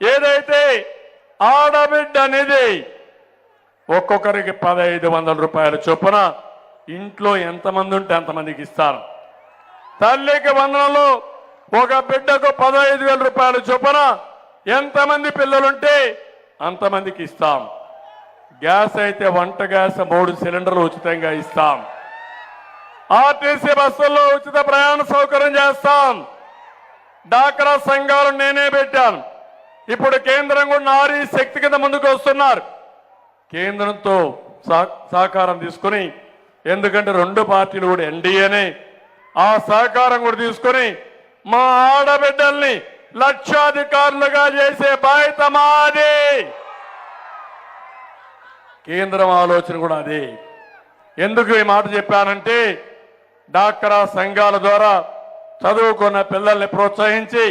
ఏదైతే ఆడబిడ్డ అనేది ఒక్కొక్కరికి పదహైదు వందల రూపాయల చొప్పున ఇంట్లో ఎంతమంది ఉంటే అంతమందికి ఇస్తారు. తల్లికి వందనలు ఒక బిడ్డకు పదహైదు వేల రూపాయల చొప్పున ఎంతమంది పిల్లలుంటే అంతమందికి ఇస్తాం. గ్యాస్ అయితే వంట గ్యాస్ మూడు సిలిండర్లు ఉచితంగా ఇస్తాం. ఆర్టీసీ బస్సుల్లో ఉచిత ప్రయాణ సౌకర్యం చేస్తాం. డాక్రా సంఘాలు నేనే పెట్టాను. ఇప్పుడు కేంద్రం కూడా నారీ శక్తి కింద ముందుకు వస్తున్నారు. కేంద్రంతో సహ- సహకారం తీసుకుని ఎందుకంటే రెండు పార్టీలు కూడా ఎన్డీఏనే ఆ సహకారం కూడా తీసుకుని మా ఆడబిడ్డల్ని లక్షాధికారులుగా చేసే బాధ్యత మాది. కేంద్రం ఆలోచన కూడా అదే. ఎందుకు ఈ మాట చెప్పానంటే డాక్టరా సంఘాల ద్వారా చదువుకున్న పిల్లల్ని ప్రోత్సహించి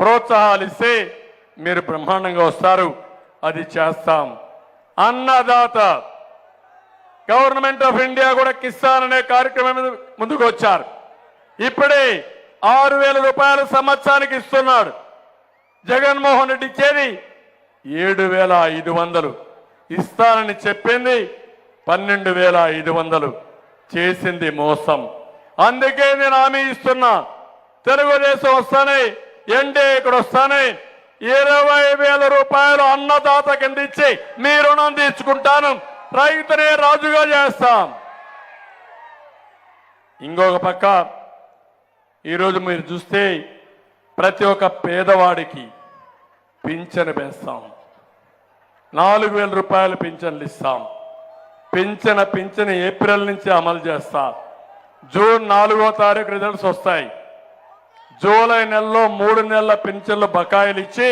ప్రోత్సాహాలు ఇస్తే మీరు బ్రహ్మాండంగా వస్తారు అది చేస్తాం. అన్నదాత గవర్నమెంట్ ఆఫ్ ఇండియా కూడా కిసాన్ అనే కార్యక్రమం ముందుకు వచ్చారు. ఇప్పుడే ఆరు వేల రూపాయల సంవత్సరానికి ఇస్తున్నాడు. జగన్మోహన్ రెడ్డి ఇచ్చేది ఏడు వేల ఐదు వందలు ఇస్తానని చెప్పింది పన్నెండు వేల ఐదు వందలు చేసింది మోసం. అందుకే నేను హామీ ఇస్తున్నా తెలుగుదేశం వస్తానే ఎన్డీఏ ఇక్కడ వస్తానే ఇరవై వేల రూపాయలు అన్నదాత కింద ఇచ్చి మీ రుణం తీర్చుకుంటాను. రైతునే రాజుగా చేస్తాం. ఇంకొక పక్క ఈరోజు మీరు చూస్తే ప్రతి ఒక్క పేదవాడికి పింఛను వేస్తాం. నాలుగు వేల రూపాయలు పింఛన్లు ఇస్తాం. పింఛన పింఛను ఏప్రిల్ నుంచి అమలు చేస్తా. జూన్ నాలుగో తారీఖు రిజల్ట్స్ వస్తాయి. జూలై నెలలో మూడు నెలల పింఛన్లు బకాయిలు ఇచ్చి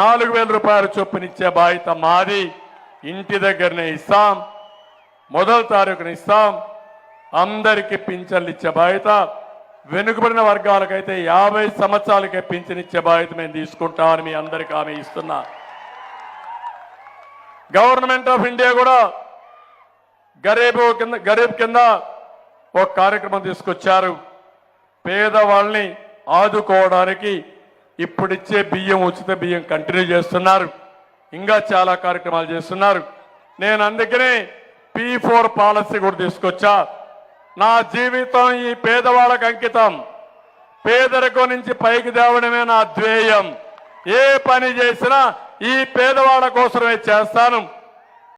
నాలుగు వేల రూపాయల చొప్పునిచ్చే బాధ్యత మాది. ఇంటి దగ్గరనే ఇస్తాం. మొదటి తారీఖున ఇస్తాం. అందరికీ పింఛన్లు ఇచ్చే బాధ్యత. వెనుకబడిన వర్గాలకైతే యాభై సంవత్సరాలకే పింఛన్ ఇచ్చే బాధ్యత మేము తీసుకుంటామని మీ అందరికీ ఆమె ఇస్తున్నా. గవర్నమెంట్ ఆఫ్ ఇండియా కూడా గరీబ్ కింద గరీబ్ కింద ఒక కార్యక్రమం తీసుకొచ్చారు. పేదవాళ్ళని ఆదుకోవడానికి ఇప్పుడిచ్చే బియ్యం ఉచిత బియ్యం కంటిన్యూ చేస్తున్నారు. ఇంకా చాలా కార్యక్రమాలు చేస్తున్నారు. నేను అందుకనే పి ఫోర్ పాలసీ కూడా తీసుకొచ్చా. నా జీవితం ఈ పేదవాళ్ళకు అంకితం. పేదరికం నుంచి పైకి తేవడమే నా ధ్యేయం. ఏ పని చేసినా ఈ పేదవాళ్ళ కోసమే చేస్తాను.